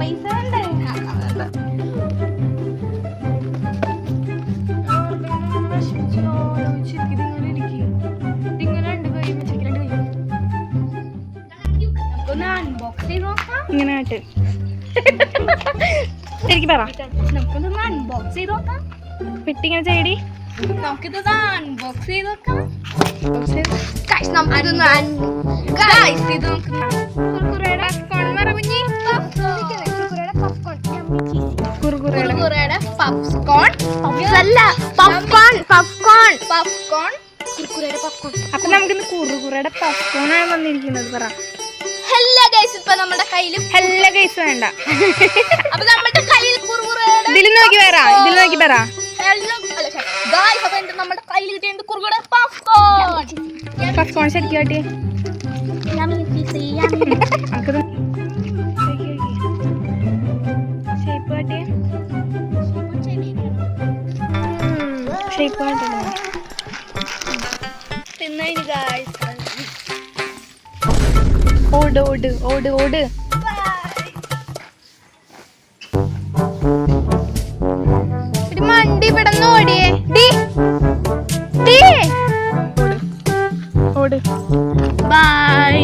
പൈസ ഇങ്ങനെ ആയിട്ട്. ശരിക്കും പറ. നമുക്കൊന്ന് അൺബോക്സ് ചെയ്ത് നോക്കാം. പെട്ടി ഇങ്ങനെ ചെയ്യടി നമുക്കിത് അൺബോക്സ് ചെയ്ത് നോക്കാം ഇത് നമുക്ക് കുർക്കുറയുടെ popcorn പറ കുഞ്ഞി. കുറുകുറയുടെ popcorn. ഇതല്ല, popcorn, popcorn. Popcorn. കുർക്കുറയുടെ popcorn. അപ്പൊ നമുക്കിന്ന് കുറുകുറയുടെ popcorn ആണ് വന്നിരിക്കുന്നത് പറ ഹലോ ഗൈസ് ഇപ്പൊ നമ്മുടെ കയ്യിൽ ഹല്ല ഗൈസ് വേണ്ട അപ്പൊ നമ്മുടെ കയ്യിൽ കുറുകുറയുടെ ഇതിൽ നോക്കി പറ ഇതിൽ നോക്കി പറ എന്റെ നമ്മുടെ കയ്യിൽ ശരിക്കും ഷേപ്പ് കാട്ടിയ ഷേപ്പ് തിന്നതിന് ഗായ്സ് ഓട് ഓട് ഓട് ഓട്. മണ്ടി ഇവിടെ ഓടിയേ. ബൈ